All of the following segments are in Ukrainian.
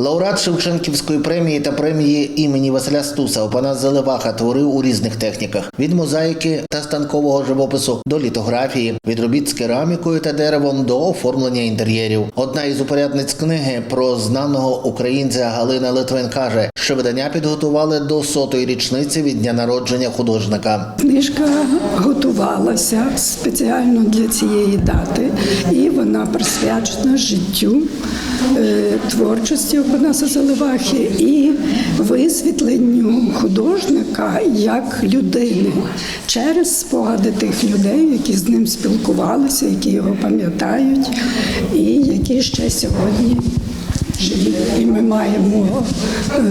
Лауреат Шевченківської премії та премії імені Василя Стуса Опанас Заливаха творив у різних техніках: від мозаїки та станкового живопису до літографії, від робіт з керамікою та деревом до оформлення інтер'єрів. Одна із упорядниць книги про знаного українця Галина Литвин каже, що видання підготували до сотої річниці від дня народження художника. Книжка готувалася спеціально для цієї дати, і вона присвячена життю е, творчості Опанаса Заливахи і висвітленню художника як людини через спогади тих людей, які з ним спілкувалися, які його пам'ятають, і які ще сьогодні. Ми маємо е,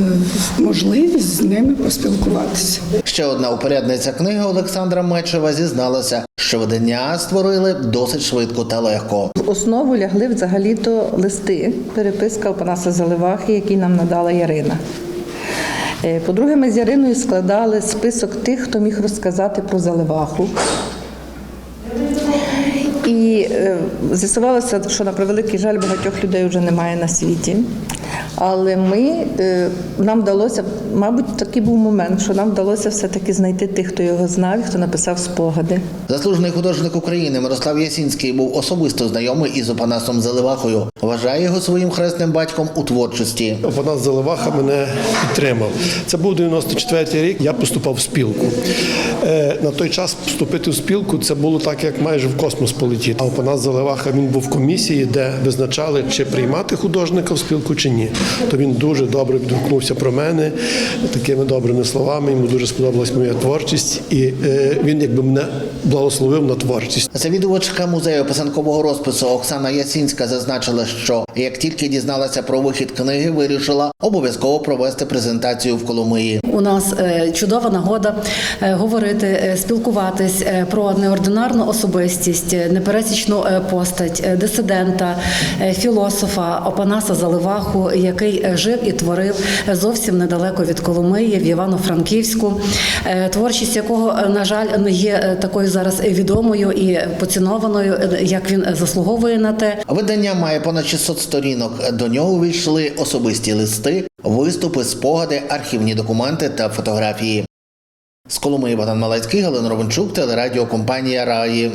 можливість з ними поспілкуватися. Ще одна упорядниця книги Олександра Мечева зізналася, що видання створили досить швидко та легко. В основу лягли взагалі-то листи, переписка Опанаса Заливахи, який нам надала Ярина. Е, По-друге, ми з Яриною складали список тих, хто міг розказати про Заливаху. І е, з'ясувалося, що на превеликий жаль багатьох людей вже немає на світі. Але ми, е, нам вдалося, мабуть, такий був момент, що нам вдалося все-таки знайти тих, хто його знав, і хто написав спогади. Заслужений художник України Мирослав Ясінський був особисто знайомий із Опанасом Заливахою. Вважає його своїм хресним батьком у творчості. Опанас Заливаха мене підтримав. Це був 94-й рік. Я поступав в спілку. Е, на той час вступити в спілку це було так, як майже в космос полетіти. А Опанас Заливаха він був в комісії, де визначали, чи приймати художника в спілку, чи ні. То він дуже добре відгукнувся про мене такими добрими словами. Йому дуже сподобалась моя творчість, і е, він якби мене благословив на творчість. Завідувачка музею писанкового розпису Оксана Ясінська зазначила, що як тільки дізналася про вихід книги, вирішила обов'язково провести презентацію в Коломиї. У нас е, чудова нагода е, говорити, е, спілкуватись е, про неординарну особистість, непересічну е, постать е, дисидента, е, філософа Опанаса Заливаху, який жив і творив зовсім недалеко від Коломиї в Івано-Франківську. Творчість якого, на жаль, не є такою зараз відомою і поцінованою, як він заслуговує на те. Видання має понад 600 сторінок. До нього увійшли особисті листи, виступи, спогади, архівні документи та фотографії. З Коломиї Богдан Малецький, Галина Ровенчук, телерадіокомпанія Раї.